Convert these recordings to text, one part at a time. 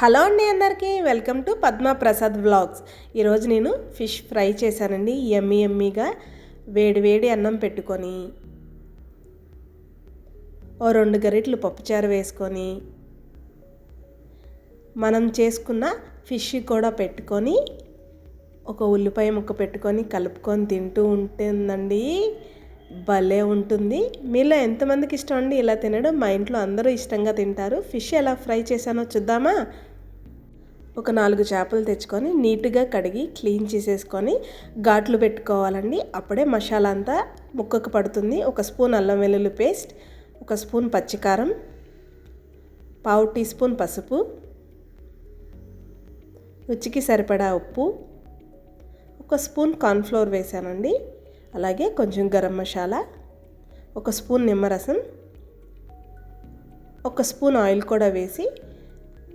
Hello అండి అందరికీ welcome to Padma Prasad vlogs. ఈరోజు నేను ఫిష్ ఫ్రై చేశానండి ఎమ్మి ఎమ్మిగా వేడి వేడి అన్నం పెట్టుకొని ఓ రెండు గరిటలు పప్పుచారు వేసుకొని మనం చేసుకున్న ఫిష్ కూడా పెట్టుకొని ఒక ఉల్లిపాయ ముక్క పెట్టుకొని కలుపుకొని తింటూ ఉంటుందండి. భలే ఉంటుంది. మీలో ఎంతమందికి ఇష్టం అండి ఇలా తినడం? మా ఇంట్లో అందరూ ఇష్టంగా తింటారు. ఫిష్ ఎలా ఫ్రై చేశానో చూద్దామా? ఒక నాలుగు చేపలు తెచ్చుకొని నీట్గా కడిగి క్లీన్ చేసేసుకొని ఘాట్లు పెట్టుకోవాలండి. అప్పుడే మసాలా అంతా ముక్కకు పడుతుంది. ఒక స్పూన్ అల్లం వెల్లుల్లి పేస్ట్ ఒక స్పూన్ పచ్చికారం పావు టీ స్పూన్ పసుపు రుచికి సరిపడా ఉప్పు ఒక స్పూన్ కార్న్ఫ్లోర్ వేసానండి. అలాగే కొంచెం గరం మసాలా ఒక స్పూన్ నిమ్మరసం ఒక స్పూన్ ఆయిల్ కూడా వేసి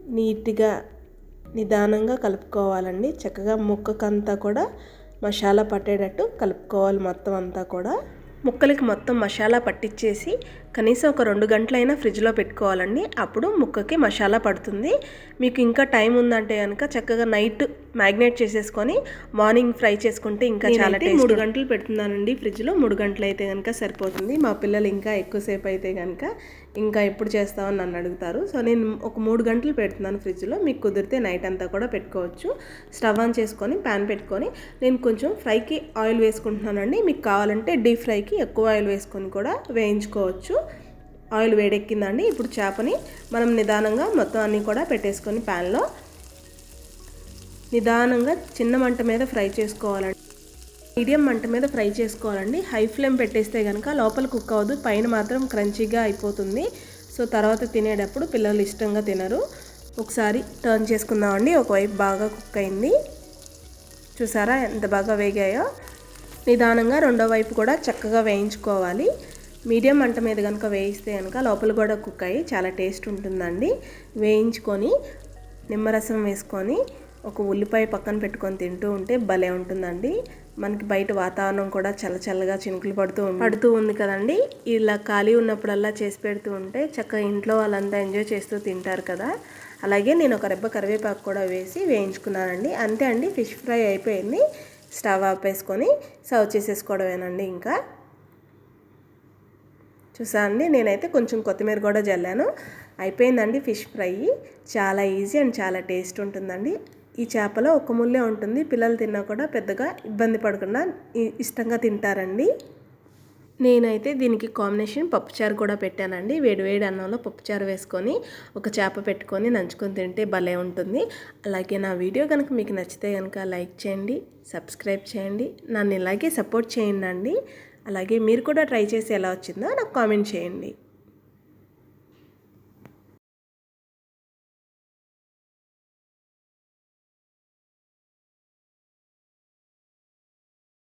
నీట్గా నిదానంగా కలుపుకోవాలండి. చక్కగా ముక్కకంతా కూడా మసాలా పట్టేటట్టు కలుపుకోవాలి మొత్తం అంతా కూడా. ముక్కలకి మొత్తం మసాలా పట్టించేసి కనీసం ఒక రెండు గంటలైనా ఫ్రిడ్జ్లో పెట్టుకోవాలండి. అప్పుడు ముక్కకి మసాలా పడుతుంది. మీకు ఇంకా టైం ఉందంటే కనుక చక్కగా నైట్ మ్యాగ్నేట్ చేసేసుకొని మార్నింగ్ ఫ్రై చేసుకుంటే ఇంకా చాలా మూడు గంటలు పెడుతున్నానండి ఫ్రిడ్జ్లో. మూడు గంటలు అయితే కనుక సరిపోతుంది. మా పిల్లలు ఇంకా ఎక్కువసేపు అయితే కనుక ఇంకా ఎప్పుడు చేస్తామని నన్ను అడుగుతారు. సో నేను ఒక మూడు గంటలు పెడుతున్నాను ఫ్రిడ్జ్లో. మీకు కుదిరితే నైట్ అంతా కూడా పెట్టుకోవచ్చు. స్టవ్ ఆన్ చేసుకొని ప్యాన్ పెట్టుకొని నేను కొంచెం ఫ్రైకి ఆయిల్ వేసుకుంటున్నానండి. మీకు కావాలంటే డీప్ ఫ్రైకి ఎక్కువ ఆయిల్ వేసుకొని కూడా వేయించుకోవచ్చు. ఆయిల్ వేడెక్కిందండి. ఇప్పుడు చేపని మనం నిదానంగా మొత్తం అన్నీ కూడా పెట్టేసుకొని ప్యాన్లో నిదానంగా చిన్న మంట మీద ఫ్రై చేసుకోవాలండి. మీడియం మంట మీద ఫ్రై చేసుకోవాలండి. హై ఫ్లేమ్ పెట్టేస్తే కనుక లోపల కుక్ అవ్వదు. పైన మాత్రం క్రంచీగా అయిపోతుంది. సో తర్వాత తినేటప్పుడు పిల్లలు ఇష్టంగా తినరు. ఒకసారి టర్న్ చేసుకుందామండి. ఒకవైపు బాగా కుక్ అయింది. చూసారా ఎంత బాగా వేగాయో? నిదానంగా రెండో వైపు కూడా చక్కగా వేయించుకోవాలి. మీడియం మంట మీద కనుక వేయిస్తే కనుక లోపల కూడా కుక్ అయ్యి చాలా టేస్ట్ ఉంటుందండి. వేయించుకొని నిమ్మరసం వేసుకొని ఒక ఉల్లిపాయ పక్కన పెట్టుకొని తింటూ ఉంటే భలే ఉంటుందండి. మనకి బయట వాతావరణం కూడా చల్ల చల్లగా చినుకులు పడుతూ పడుతూ ఉంది కదండి. ఇలా ఖాళీ ఉన్నప్పుడల్లా చేసి పెడుతూ ఉంటే చక్కగా ఇంట్లో వాళ్ళంతా ఎంజాయ్ చేస్తూ తింటారు కదా. అలాగే నేను ఒక రెబ్బ కరివేపాకు కూడా వేసి వేయించుకున్నానండి. అంతే అండి ఫిష్ ఫ్రై అయిపోయింది. స్టవ్ ఆపేసుకొని సర్వ్ చేసేసుకోవడమేనండి ఇంకా. చూసా అండి. నేనైతే కొంచెం కొత్తిమీర కూడా జల్లాను. అయిపోయిందండి ఫిష్ ఫ్రై. చాలా ఈజీ అండ్ చాలా టేస్ట్ ఉంటుందండి. ఈ చేపలో ఒక ముల్లే ఉంటుంది. పిల్లలు తిన్నా కూడా పెద్దగా ఇబ్బంది పడకుండా ఇష్టంగా తింటారండి. నేనైతే దీనికి కాంబినేషన్ పప్పుచారు కూడా పెట్టానండి. వేడివేడి అన్నంలో పప్పుచారు వేసుకొని ఒక చేప పెట్టుకొని నంచుకొని తింటే భలే ఉంటుంది. అలాగే నా వీడియో కనుక మీకు నచ్చితే కనుక లైక్ చేయండి సబ్స్క్రైబ్ చేయండి. నన్ను ఇలాగే సపోర్ట్ చేయండి అండి. అలాగే మీరు కూడా ట్రై చేసి ఎలా వచ్చిందో నాకు కామెంట్ చేయండి.